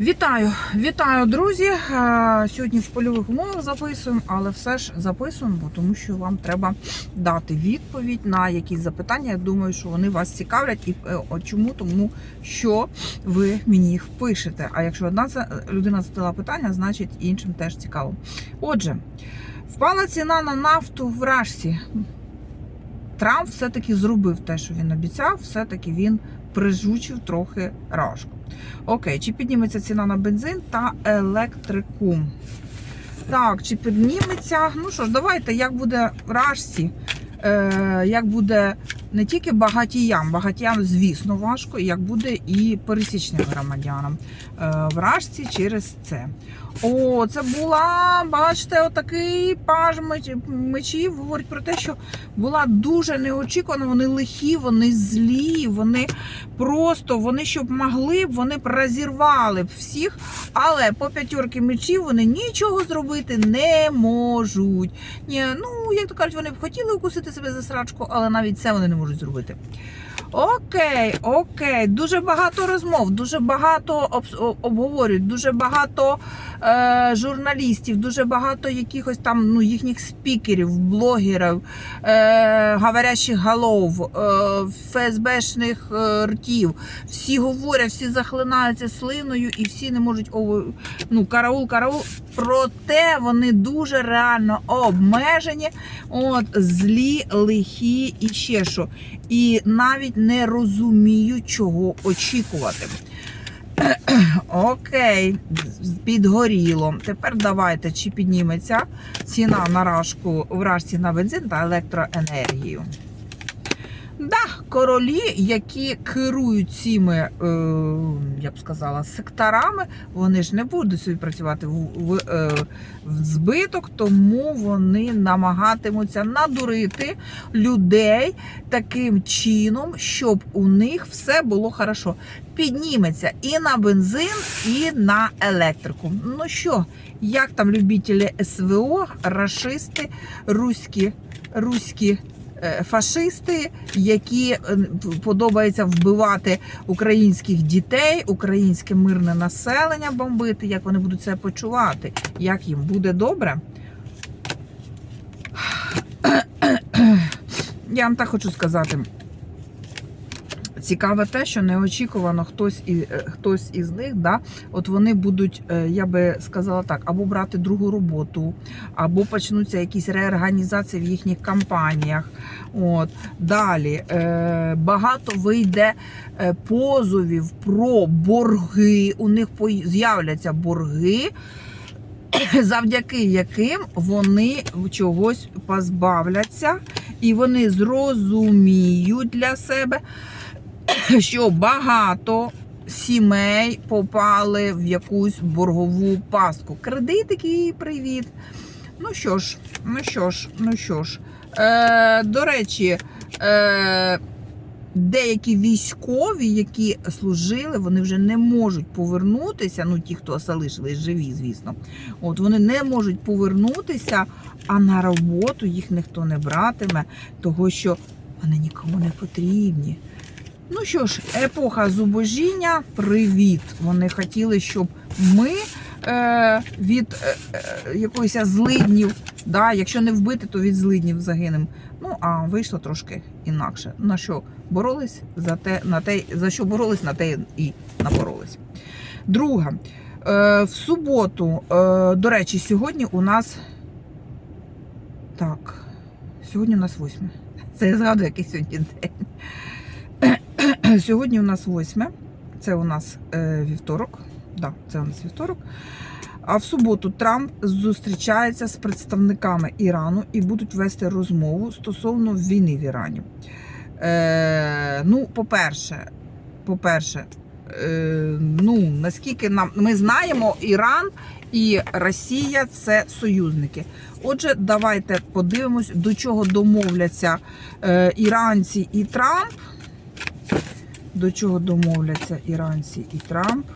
Вітаю, вітаю, друзі! Е, Сьогодні в польових умовах записуємо, але все ж записуємо, бо тому що вам треба дати відповідь на якісь запитання. Я думаю, що вони вас цікавлять. І е, чому? Тому що ви мені їх пишете. А якщо одна людина задала питання, значить іншим теж цікаво. Отже, впала ціна на нафту в Рашці. Трамп все-таки зробив те, що він обіцяв, все-таки він прижучив трохи рашку. Окей, чи підніметься ціна на бензин та електрику? Так, чи підніметься? Ну що ж, давайте, як буде в Рашці, е, як буде не тільки багатіям, багатіям, звісно, важко, як буде і пересічним громадянам е, в Рашці через це. О, це була, бачите, отакий паж мечів. Говорить про те, що була дуже неочікувана. Вони лихі, вони злі, вони просто вони щоб могли б, вони б розірвали б всіх, але по п'ятірки мечів вони нічого зробити не можуть. Ні, ну як то кажуть, вони б хотіли укусити себе за срачку, але навіть це вони не можуть зробити. Окей, окей, дуже багато розмов, дуже багато обговорюють, дуже багато е, журналістів, дуже багато якихось там ну, їхніх спікерів, блогерів, е, говорящих голов, е, ФСБшних е, ртів. Всі говорять, всі захлинаються слиною і всі не можуть о, ну, караул, караул. Проте вони дуже реально обмежені, от, злі, лихі і ще що. І навіть не розуміють, чого очікувати. Окей, підгоріло. Тепер давайте, чи підніметься ціна на рашку в рашці на бензин та електроенергію. Да, королі, які керують цими, е, я б сказала, секторами, вони ж не будуть працювати в, в, е, в збиток, тому вони намагатимуться надурити людей таким чином, щоб у них все було хорошо. Підніметься і на бензин, і на електрику. Ну що, як там любителі СВО, рашисти, руські, руські фашисти, які е, подобається вбивати українських дітей, українське мирне населення бомбити, як вони будуть це почувати, як їм буде добре. Я вам так хочу сказати. Цікаве те, що неочікувано хтось і е, хтось із них, да, от вони будуть, е, я би сказала так, або брати другу роботу, або почнуться якісь реорганізації в їхніх компаніях. От далі е, багато вийде позовів про борги. У них з'являться борги. Завдяки яким вони чогось позбавляться, і вони зрозуміють для себе, що багато сімей попали в якусь боргову пастку. Кредитики, привіт. Ну що ж, ну що ж, ну що ж. Е, до речі, е, деякі військові, які служили, вони вже не можуть повернутися. Ну, ті, хто залишились живі, звісно. От вони не можуть повернутися, а на роботу їх ніхто не братиме, того що вони нікому не потрібні. Ну що ж, епоха зубожіння, привіт! Вони хотіли, щоб ми е, від е, е, якоїсь злиднів, да, якщо не вбити, то від злиднів загинемо. Ну, а вийшло трошки інакше. На що боролись, за те, на те, за що боролись, на те і напоролись. Друге, е, в суботу, е, до речі, сьогодні у нас. Так, сьогодні у нас восьме. Це я згадую, який сьогодні день. Сьогодні у нас восьме. Це у нас е, вівторок. Да, це у нас вівторок. А в суботу Трамп зустрічається з представниками Ірану і будуть вести розмову стосовно війни в Ірані. Е, ну, по-перше, по-перше, е, ну, наскільки нам ми знаємо, Іран і Росія це союзники. Отже, давайте подивимось, до чого домовляться е, іранці і Трамп. До чого домовляться іранці і Трамп.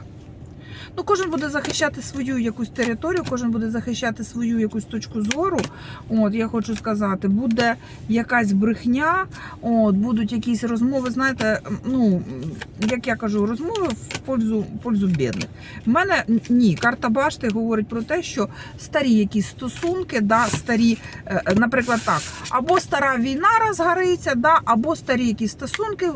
Ну, кожен буде захищати свою якусь територію, кожен буде захищати свою якусь точку зору. От, я хочу сказати, буде якась брехня, от, будуть якісь розмови, знаєте, ну, як я кажу, розмови в пользу, пользу бідних. В мене ні, карта башти говорить про те, що старі якісь стосунки, да, старі, е, е, наприклад, так, або стара війна розгориться, да, або старі якісь стосунки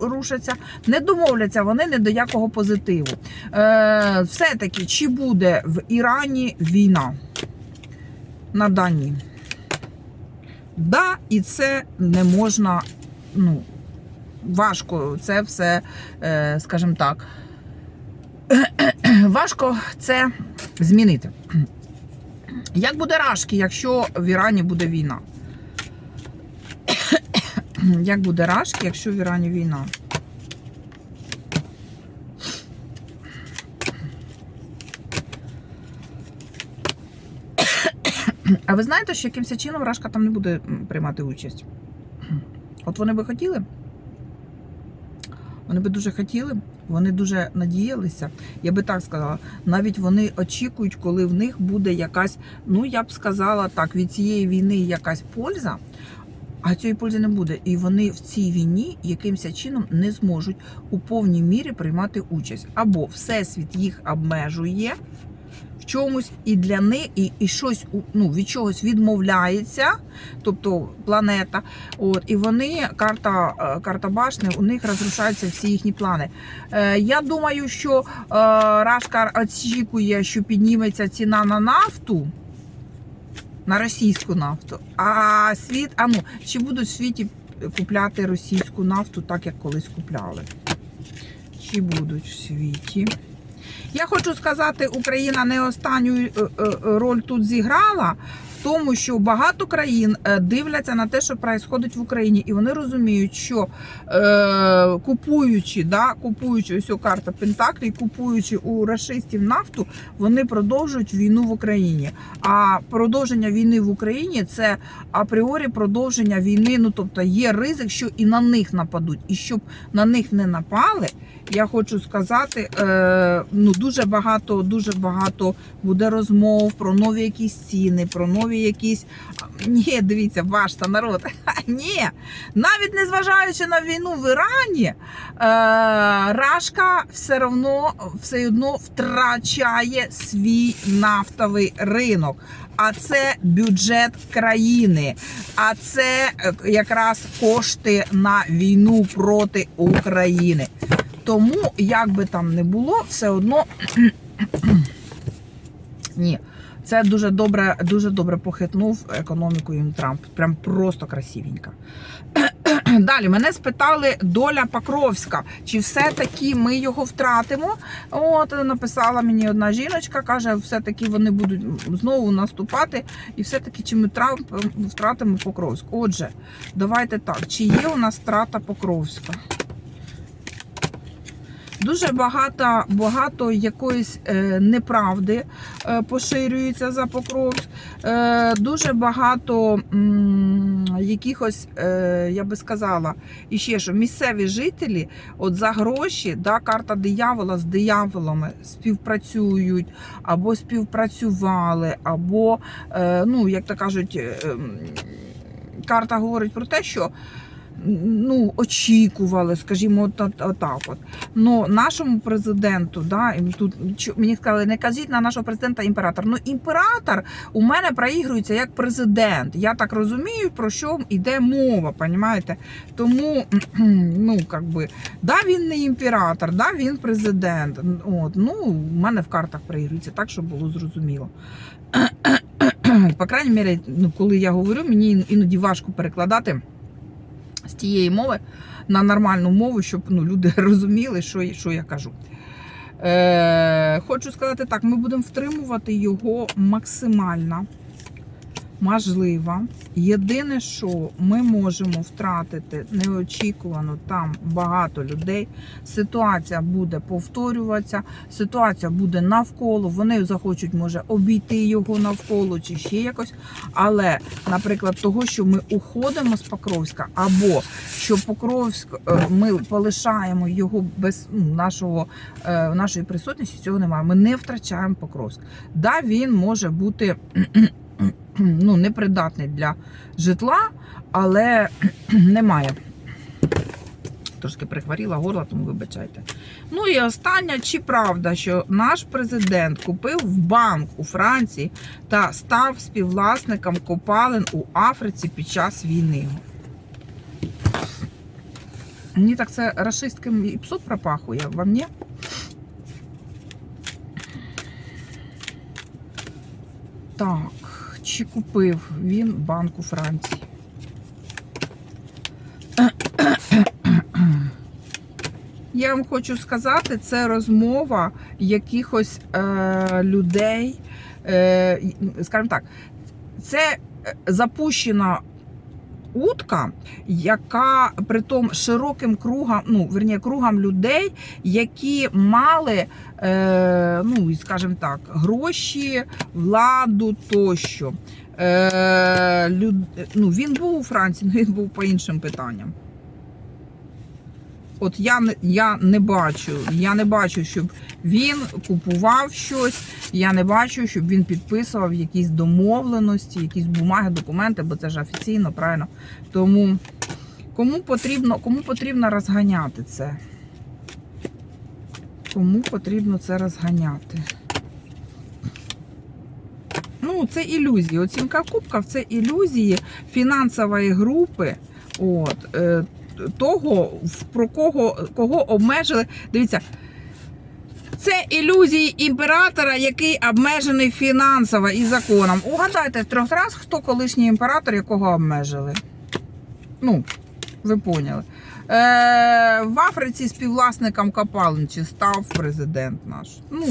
рушаться, не домовляться вони не до якого позитиву. Е, все-таки, чи буде в Ірані війна на дані? Да, і це не можна, ну, важко це все, е, скажімо так, важко це змінити. Як буде рашки, якщо в Ірані буде війна? Як буде рашки, якщо в Ірані війна? А ви знаєте, що якимось чином Рашка там не буде приймати участь? От вони би хотіли. Вони би дуже хотіли, вони дуже надіялися. Я би так сказала, навіть вони очікують, коли в них буде якась, ну я б сказала так, від цієї війни якась польза, а цієї пользи не буде. І вони в цій війні якимось чином не зможуть у повній мірі приймати участь. Або Всесвіт їх обмежує чомусь і для них, і, і щось ну, від чогось відмовляється, тобто планета. От, і вони, карта, е, карта башни, у них розрушаються всі їхні плани. Е, я думаю, що е, Рашка очікує, що підніметься ціна на нафту. На російську нафту. А світ, а ну, чи будуть в світі купляти російську нафту так, як колись купляли? Чи будуть в світі? Я хочу сказати, Україна не останню е, е, роль тут зіграла тому, що багато країн е, дивляться на те, що відбувається в Україні, і вони розуміють, що е, купуючи, да, купуючи ось карта Пентаклі, купуючи у расистів нафту, вони продовжують війну в Україні. А продовження війни в Україні це апріорі продовження війни. Ну тобто є ризик, що і на них нападуть, і щоб на них не напали. Я хочу сказати, е, ну дуже багато, дуже багато буде розмов про нові якісь ціни, про нові якісь. Ні, дивіться, башта, народ. Ні, навіть незважаючи на війну в Ірані, е, Рашка все одно, все одно втрачає свій нафтовий ринок. А це бюджет країни, а це е, якраз кошти на війну проти України. Тому, як би там не було, все одно ні. Це дуже добре, дуже добре похитнув економіку їм Трамп. Прям просто красивенько. Далі мене спитали доля Покровська, чи все-таки ми його втратимо. От написала мені одна жіночка, каже, все-таки вони будуть знову наступати, і все-таки чи ми Трамп втратимо Покровськ. Отже, давайте так, чи є у нас страта Покровська? Дуже багато, багато якоїсь е, неправди е, поширюється за Покровськ. Е, дуже багато якихось, я би сказала, і ще що місцеві жителі от за гроші, да, карта диявола з дияволами співпрацюють, або співпрацювали, або, ну, як то кажуть, карта говорить про те, що ну, очікували, скажімо, от, от, отак от. Ну, нашому президенту, да, тут мені сказали, не кажіть на нашого президента імператор. Ну, імператор у мене проігрується як президент. Я так розумію, про що йде мова, понімаєте? Тому, ну, как би, да, він не імператор, да, він президент. От, ну, у мене в картах проігрується так, щоб було зрозуміло. По крайній мірі, ну, коли я говорю, мені іноді важко перекладати з тієї мови на нормальну мову, щоб ну, люди розуміли, що, що я кажу. Е, хочу сказати так: ми будемо втримувати його максимально. Можлива. Єдине, що ми можемо втратити неочікувано там багато людей. Ситуація буде повторюватися, ситуація буде навколо. Вони захочуть, може, обійти його навколо чи ще якось. Але, наприклад, того, що ми уходимо з Покровська, або що Покровськ е, ми полишаємо його без ну, нашого, е, нашої присутності, цього немає. Ми не втрачаємо Покровськ. Да, він може бути ну, непридатний для житла, але немає. Трошки прихворіла горло, тому вибачайте. Ну і останнє, чи правда, що наш президент купив в банк у Франції та став співвласником копалин у Африці під час війни? Мені так це расистським і псот пропахує, вам ні? Так, чи купив він Банку Франції? Я вам хочу сказати, це розмова якихось е, людей, е, скажімо так, це е, запущена утка, яка при тому широким кругом, ну, верні, кругом людей, які мали, е, ну, скажімо так, гроші, владу тощо. Е, люд, ну, він був у Франції, але він був по іншим питанням. От я я не бачу, я не бачу, щоб він купував щось. Я не бачу, щоб він підписував якісь домовленості, якісь бумаги, документи, бо це ж офіційно, правильно. Тому кому потрібно, кому потрібно розганяти це? Кому потрібно це розганяти? Ну, це ілюзії. Оцінка кубків це ілюзії фінансової групи. От, е, того, про кого, кого обмежили. Дивіться, це ілюзії імператора, який обмежений фінансово і законом. Угадайте трьох раз, хто колишній імператор, якого обмежили. Ну, ви поняли. Е, в Африці співвласником копалин чи став президент наш. Ну,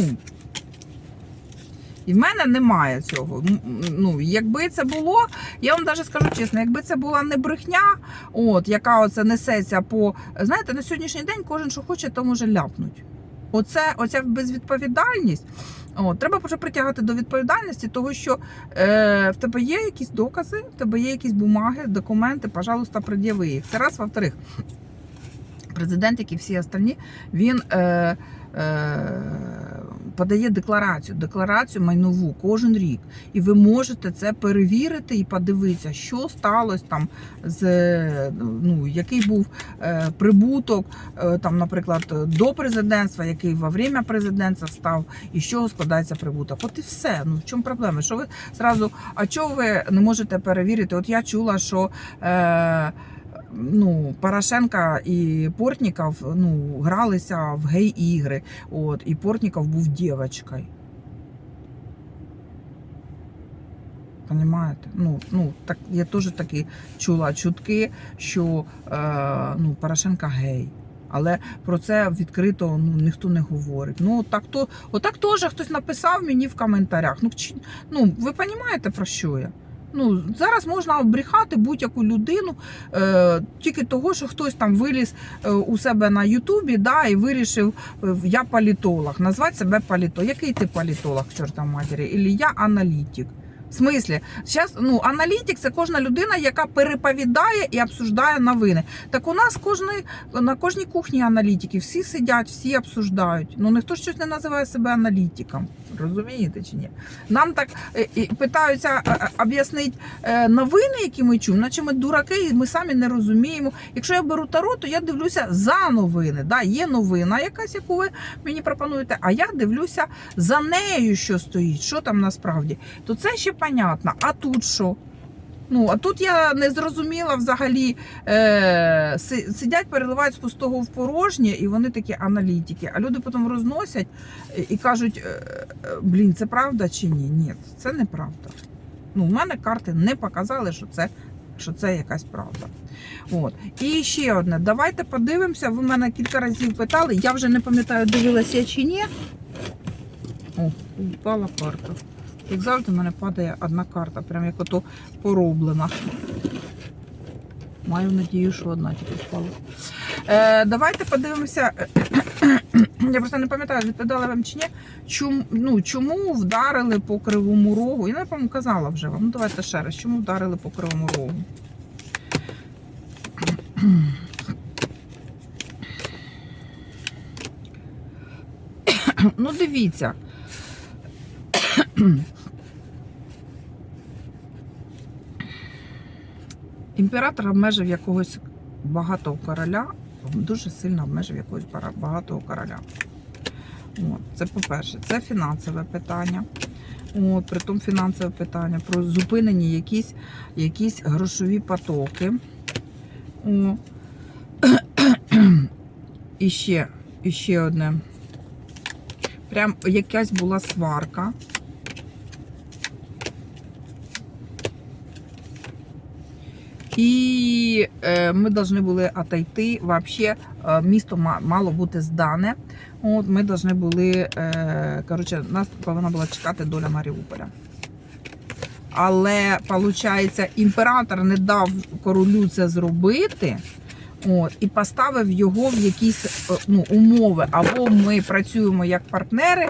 і в мене немає цього. Ну, якби це було, я вам навіть скажу чесно, якби це була не брехня, от, яка оце несеться по. Знаєте, на сьогоднішній день кожен, що хоче, то може ляпнуть. Оце, оця безвідповідальність. От, треба вже притягати до відповідальності, того що е, в тебе є якісь докази, в тебе є якісь бумаги, документи, пожалуйста, пред'яви їх. Це раз, во-вторых, президент, як і всі остальні, він е, е, подає декларацію, декларацію майнову кожен рік. І ви можете це перевірити і подивитися, що сталося там з ну, який був е, прибуток, е, там, наприклад, до президентства, який во время президентства став, і чого складається прибуток. От і все. Ну в чому проблема? Що ви зразу, а чого ви не можете перевірити? От я чула, що. Е, Ну, Порошенка і Портніков ну, гралися в гей-ігри. От, і Портніков був дівчинкою. Понимаєте? Ну, ну, так, я теж таки чула чутки, що е, ну, Порошенка гей. Але про це відкрито ну, ніхто не говорить. Ну, так то, отак теж хтось написав мені в коментарях. Ну, чи- ну ви розумієте, про що я? Ну, зараз можна обріхати будь-яку людину е, тільки того, що хтось там виліз е, у себе на Ютубі да, і вирішив, е, я політолог, назвати себе політолог. Який ти політолог, чорта матері? Ілі я аналітик. В смислі, зараз ну аналітик це кожна людина, яка переповідає і обсуждає новини. Так у нас кожний на кожній кухні аналітики, всі сидять, всі обсуждають. Ну ніхто щось не називає себе аналітиком. Розумієте чи ні? Нам так е, питаються е, е, об'яснити новини, які ми чуємо, наче ми дураки, і ми самі не розуміємо. Якщо я беру таро, то я дивлюся за новини. Да, є новина якась, яку ви мені пропонуєте, а я дивлюся за нею, що стоїть, що там насправді. То це ще понятно. А тут що? Ну, а тут я не зрозуміла взагалі. Е, сидять, переливають з пустого в порожнє, і вони такі аналітики. А люди потім розносять і- і кажуть: е, е, блін, це правда чи ні? Ні, це неправда. Ну, в мене карти не показали, що це, що це якась правда. От. І ще одне. Давайте подивимося. Ви мене кілька разів питали. Я вже не пам'ятаю, дивилася я чи ні. О, упала карта. Як завжди, в мене падає одна карта, прям як ото пороблена. Маю надію, що одна тільки впала. Е, давайте подивимося. Я просто не пам'ятаю, відповідала вам чи ні. Чому, ну, чому вдарили по кривому рогу? Я по казала вже вам. Ну давайте ще раз. Чому вдарили по кривому рогу? Ну, дивіться. Імператор обмежив якогось багатого короля, дуже сильно обмежив якогось багатого короля. От, це по-перше, це фінансове питання. От, притом фінансове питання про зупинені якісь, якісь грошові потоки. О. І ще, і ще одне. Прям якась була сварка. І е, ми повинні були отойти. Вообще е, місто мало бути здане. От ми повинні були, е, коротше, нас повинна була чекати доля Маріуполя. Але, виходить, імператор не дав королю це зробити. От, і поставив його в якісь ну, умови. Або ми працюємо як партнери,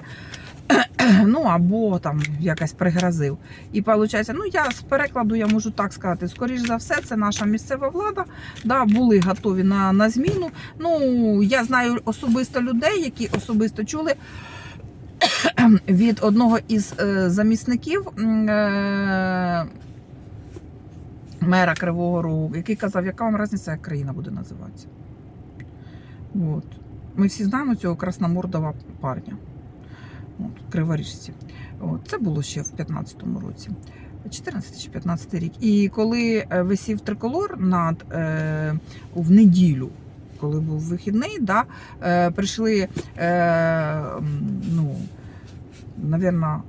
ну або там якось пригрозив. І виходить, ну я з перекладу я можу так сказати, скоріш за все, це наша місцева влада. Да, були готові на, на зміну. Ну я знаю особисто людей, які особисто чули. Від одного із е, замісників е, мера Кривого Рогу, який казав, яка вам різниця, як країна буде називатися. От. Ми всі знаємо цього красномордого парня. От, криворіжці. От, це було ще в 15-му році. 14 чи 15 рік. І коли е, висів триколор над е, в неділю, коли був вихідний, да, е, прийшли е, ну, навірно,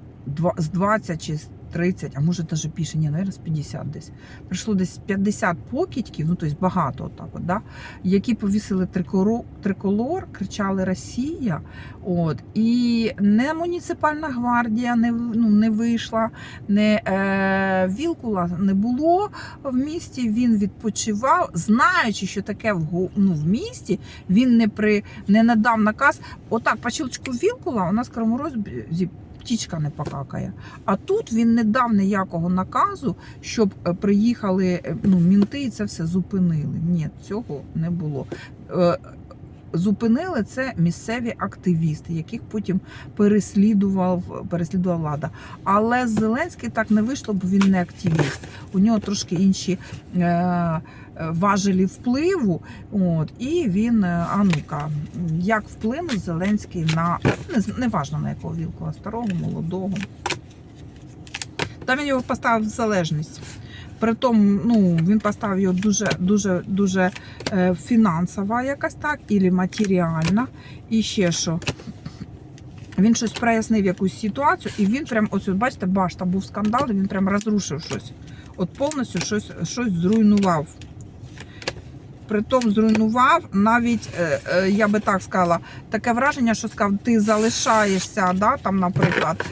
з 20 чи з 30, а може навіть більше, ні, навірно, 50 десь. Прийшло десь 50 покидьків, ну тобто багато отак, от, да, які повісили триколор, триколор кричали Росія. От, і не муніципальна гвардія не, ну, не вийшла, не е, Вілкула не було в місті. Він відпочивав, знаючи, що таке в, ну, в місті, він не при не надав наказ. Отак, по щелчку Вілкула у нас Розі птічка не покакає. А тут він не дав ніякого наказу, щоб е, приїхали е, ну, мінти і це все зупинили. Ні, цього не було. Зупинили це місцеві активісти, яких потім переслідував, переслідувала влада. Але Зеленський так не вийшло, бо він не активіст. У нього трошки інші е, важелі впливу. От, і він, е, а ну-ка, як вплинув Зеленський на не, важно на якого вілку, старого, молодого. Там він його поставив в залежність. Притом, ну, він поставив його дуже, дуже, дуже е, фінансова якась так, і матеріальна, і ще що. Він щось прояснив якусь ситуацію, і він прям, ось, бачите, башта був скандал, і він прям розрушив щось. От повністю щось, щось зруйнував. Притом зруйнував навіть, е, е, я би так сказала, таке враження, що сказав, ти залишаєшся, да, там, наприклад,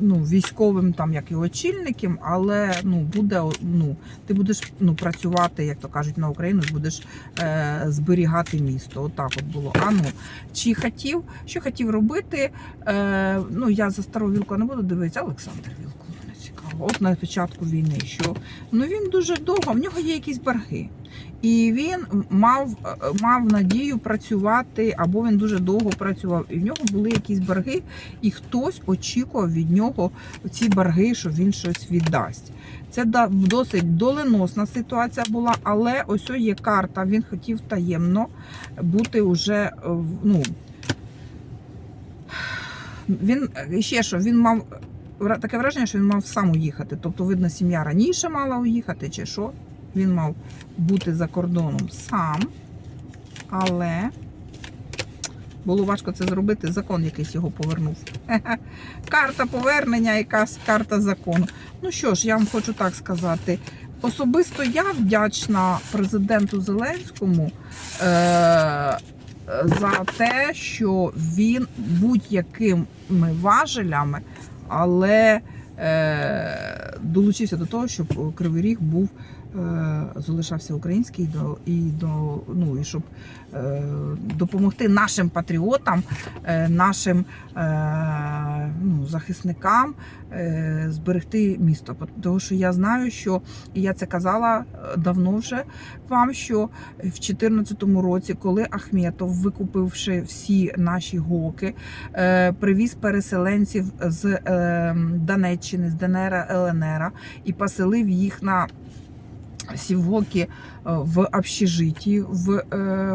ну, військовим там, як і очільником, але ну, буде, ну, ти будеш ну, працювати, як то кажуть, на Україну, будеш е, зберігати місто. Отак от було. А ну, чи хотів, що хотів робити? Е, ну, я за стару вілку не буду дивитися, Олександр Вілку. От на початку війни, що ну він дуже довго, в нього є якісь борги. І він мав, е, мав надію працювати, або він дуже довго працював. І в нього були якісь борги, і хтось очікував від нього ці борги, що він щось віддасть. Це досить доленосна ситуація була, але ось є карта. Він хотів таємно бути уже е, ну. Він е, ще що він мав таке враження, що він мав сам уїхати. Тобто, видно, сім'я раніше мала уїхати, чи що. Він мав бути за кордоном сам, але було важко це зробити. Закон якийсь його повернув. Карта повернення, якась карта закону. Ну що ж, я вам хочу так сказати. Особисто я вдячна президенту Зеленському е- за те, що він будь-якими важелями але е, долучився до того, щоб Кривий Ріг був. Е, Залишався український до і до ну і щоб е, допомогти нашим патріотам, е, нашим ну, захисникам зберегти місто. Тому що я знаю, що і я це казала давно вже вам, що в 2014 році, коли Ахметов, викупивши всі наші гоки, привіз переселенців з Донеччини, з ДНР, ЛНР і поселив їх на сівгоки е, в общежитті в, е,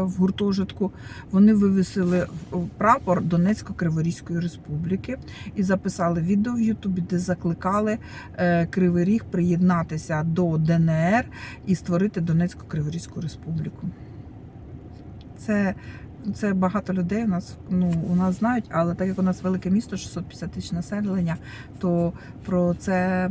в гуртожитку. Вони вивісили прапор Донецько-Криворізької республіки і записали відео в Ютубі, де закликали е, Кривий Ріг приєднатися до ДНР і створити Донецько-Криворізьку республіку. Це, це багато людей у нас ну, у нас знають, але так як у нас велике місто, 650 тисяч населення, то про це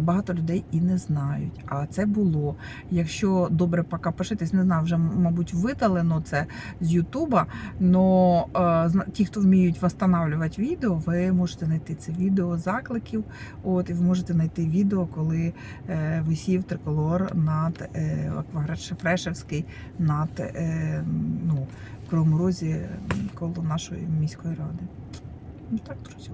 багато людей і не знають. А це було. Якщо добре поки пишетесь, не знаю, вже мабуть видалено це з Ютуба. Но е, ті, хто вміють восстанавлювати відео, ви можете знайти це відео закликів. От і ви можете знайти відео, коли е, висів триколор над е, Акваград Шефрешевський над е, ну, Кривому Розі коло нашої міської ради. Ну так, друзі.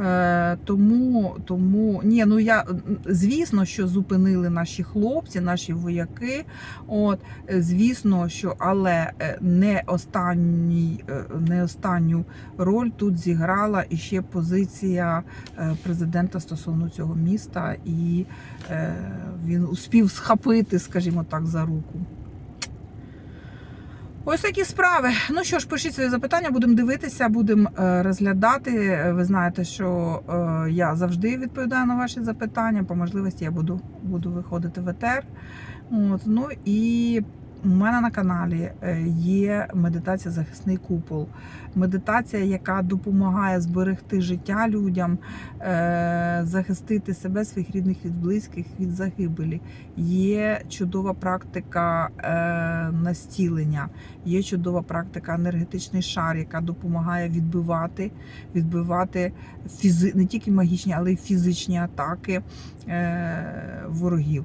Е, тому, тому ні, ну я звісно, що зупинили наші хлопці, наші вояки. От звісно, що але е, не останній, е, не останню роль тут зіграла іще позиція е, президента стосовно цього міста, і е, він успів схопити, скажімо так, за руку. Ось такі справи. Ну що ж, пишіть свої запитання, будемо дивитися, будемо е, розглядати. Ви знаєте, що е, я завжди відповідаю на ваші запитання. По можливості я буду, буду виходити в етер. От, ну і у мене на каналі е, є медитація Захисний купол. Медитація, яка допомагає зберегти життя людям, е, захистити себе, своїх рідних від близьких від загибелі. Є чудова практика е, настілення, є чудова практика енергетичний шар, яка допомагає відбивати, відбивати фізи... не тільки магічні, але й фізичні атаки ворогів.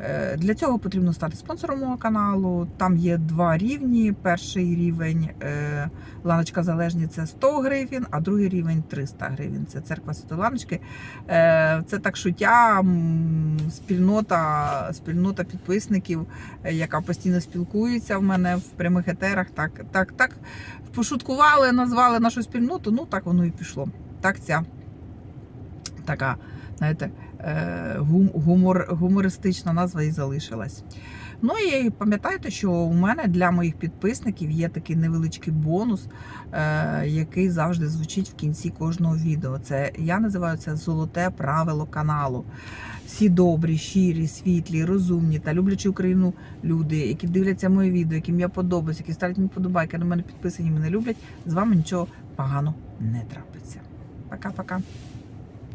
Е, Для цього потрібно стати спонсором мого каналу. Там є два рівні. Перший рівень е, ланочка залежні це 100 гривень, а другий рівень 300 гривень. Це церква Святої Ланочки. Е, Це так шуття, спільнота, спільнота підписників, яка постійно спілкується в мене в прямих етерах. Так, так, так пошуткували, назвали нашу спільноту. Ну так воно і пішло. Так ця така, знаєте, гумор, гумористична назва і залишилась. Ну і пам'ятайте, що у мене для моїх підписників є такий невеличкий бонус, е, який завжди звучить в кінці кожного відео. Це я називаю це золоте правило каналу. Всі добрі, щирі, світлі, розумні та люблячі Україну люди, які дивляться мої відео, яким я подобаюся, які ставлять мені подобайки, на мене підписані, мене люблять. З вами нічого поганого не трапиться. Пока-пока.